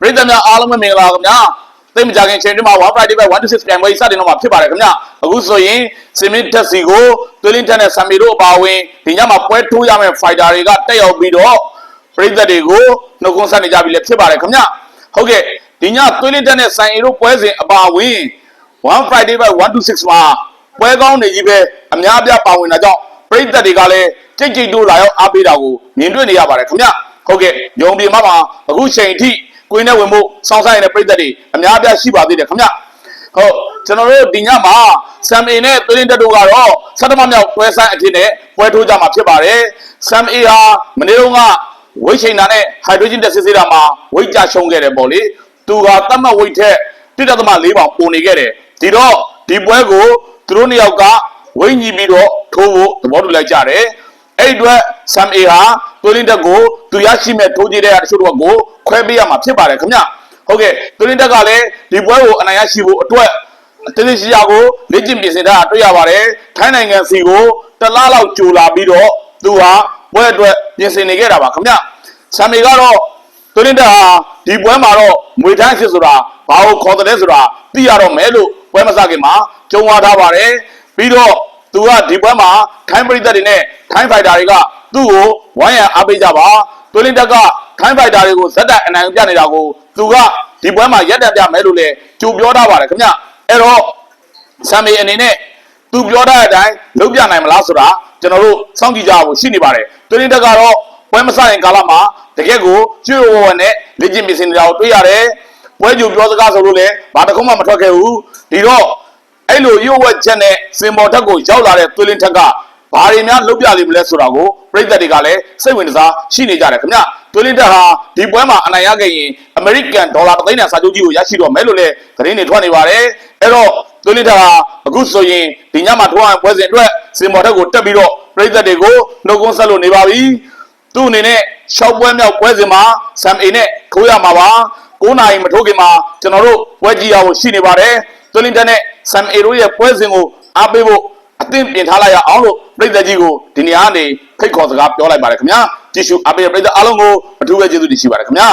ပရိသတ်များအားလုံးပဲမင်္ဂလာပါခင်ဗျာသိမကြခင်ချိန်တွင်းမှာ1 Friday by 126ပြန်ပွဲစတင်တော့မှာဖြစ်ပါတယ်ခင်ဗျာအခုဆိုရင်စင်မင်းတက်စီကိုသွေးလင်းတက်နဲ့ဆမ်မီတို့အပါအဝင်ဒီညမှာပွဲထိုးရမယ့် fighter တွေကတက်ရောက်ပြီးတော့ပရိသတ်တွေကိုနှုတ်ခွန်းဆက်နေကြပြီလည်းဖြစ်ပါတယ်ခင်ဗျာဟုတ်ကဲ့ဒီညသွေးလင်းတက်နဲ့ဆန်အီတို့ပွဲစဉ်အပါအဝင်1 Friday by 126မှာပွဲကောင်းနေကြီးပဲအများအပြားပါဝင်တာကြောင့်ပရိသတ်တွေကလည်းကြိတ်ကြိတ်တို့လာရောက်အားပေးတာကိုမြင်တွေ့နေရပါတယ်ခင်ဗျာဟုတ်ကဲ့ယုံပြမမှာအခုချိန်ထိ ကိုင်းနဲ့ဝင်ဖို့စောင့်ဆိုင်နေတဲ့ပြည်သက်တွေအများအပြားရှိပါသေးတယ်ခင်ဗျဟုတ်ကျွန်တော်တို့ဒီညမှာဆမ်အေနဲ့သွေးလင်းတက်တို့ကတော့ဆတ်တမမြောက်ပွဲဆိုင်အဖြစ်နဲ့ပွဲထိုးကြမှာဖြစ်ပါတယ်ဆမ်အေဟာမနေ့တုန်းကဝိတ်ချိန်တာနဲ့ဟိုက်ဒရိုဂျင်တက်စစ်စစ်တာမှာဝိတ်ကြရှုံးခဲ့တယ်ပေါ့လေသူကတတ်မှတ်ဝိတ်ထက်1.4ပေါင်ပိုနေခဲ့တယ်ဒီတော့ဒီပွဲကိုသူတို့နှစ်ယောက်ကဝိတ်ညီပြီးတော့ထိုးဖို့သဘောတူလိုက်ကြတယ် အဲ့အတွက်ဆမ်အေဟာသွေးလင်းတက်ကိုသူရရှိမဲ့ထိုးကြည့်တဲ့တချို့တော့ကိုခွဲပေးရမှာဖြစ်ပါတယ်ခင်ဗျဟုတ်ကဲ့သွေးလင်းတက်ကလည်းဒီပွဲကိုအနိုင်ရရှိဖို့အတွက်တင်းတင်းရှိရာကိုလေ့ကျင့်ပြင်ဆင်တာတွေ့ရပါတယ်ထိုင်းနိုင်ငံစီကိုတစ်လားလောက်ကြိုလာပြီးတော့သူဟာပွဲအတွက်ပြင်ဆင်နေခဲ့တာပါခင်ဗျဆမ်အေကတော့သွေးလင်းတက်ဟာဒီပွဲမှာတော့မွေထမ်းစစ်ဆိုတာဘာကိုခေါ်တယ်လဲဆိုတာသိရတော့မယ်လို့ပွဲမစခင်မှာကြုံဝါထားပါတယ်ပြီးတော့ သူကဒီပွဲမှာထိုင်းပရိသတ်တွေနဲ့ထိုင်းဖိုက်တာတွေကသူ့ကိုဝိုင်းရံအားပေးကြပါသွေးလင်းတက်ကထိုင်းဖိုက်တာတွေကိုဇက်တိုက်အနိုင်ပြနေတာကိုသူကဒီပွဲမှာရက်တက်ပြမယ်လို့လည်းကြိုပြောထားပါတယ်ခင်ဗျအဲ့တော့ဆမ်မီအနေနဲ့သူပြောထားတဲ့အတိုင်းလုပ်ပြနိုင်မလားဆိုတာကျွန်တော်တို့စောင့်ကြည့်ကြဖို့ရှိနေပါတယ်သွေးလင်းတက်ကတော့ပွဲမဆိုင်ကာလမှာတကယ့်ကိုကျွေးဝဝနဲ့လေ့ကျင့်ပြင်ဆင်နေတာကိုတွေ့ရတယ်ပွဲကြိုပြောစကားဆိုလို့လည်းဘာတစ်ခုမှမထွက်ခဲ့ဘူးဒီတော့ အဲ့လိုရုပ်ဝက်ချက်နဲ့စင်ပေါ်ထက်ကိုရောက်လာတဲ့သွေးလင်းထက်ကဘာတွေများလုပ်ပြလိမ့်မလဲဆိုတာကိုပြည်သက်တွေကလည်းစိတ်ဝင်စားရှိနေကြတယ်ခင်ဗျသွေးလင်းတက်ဟာဒီပွဲမှာအနိုင်ရခဲ့ရင်အမေရိကန်ဒေါ်လာတစ်သိန်းနဲ့စာချုပ်ကြီးကိုရရှိတော့မယ်လို့လည်းသတင်းတွေထွက်နေပါတယ်အဲ့တော့သွေးလင်းတက်ဟာအခုဆိုရင်ဒီညမှာထွားပွဲစဉ်အတွက်စင်ပေါ်ထက်ကိုတက်ပြီးတော့ပြည်သက်တွေကိုနှုတ်ခွန်းဆက်လို့နေပါပြီသူ့အနေနဲ့ရှောက်ပွဲမြောက်ပွဲစဉ်မှာဆမ်အေနဲ့ထိုးရမှာပါ9နာရီမထိုးခင်မှာကျွန်တော်တို့ပွဲကြည့်ရဖို့ရှိနေပါတယ် သွလင်တန်နဲ့ဆမ်အေရိုရဲ့ပွဲစဉ်ကိုအားပေးဖို့အသင့်ပြင်ထားလိုက်ရအောင်လို့ပြည်သက်ကြီးကိုဒီနေရာကနေဖိတ်ခေါ်စကားပြောလိုက်ပါတယ်ခင်ဗျာကြည့်ရှုအားပေးတဲ့ပြည်သက်အားလုံးကိုအထူးပဲကျေးဇူးတင်ရှိပါတယ်ခင်ဗျာ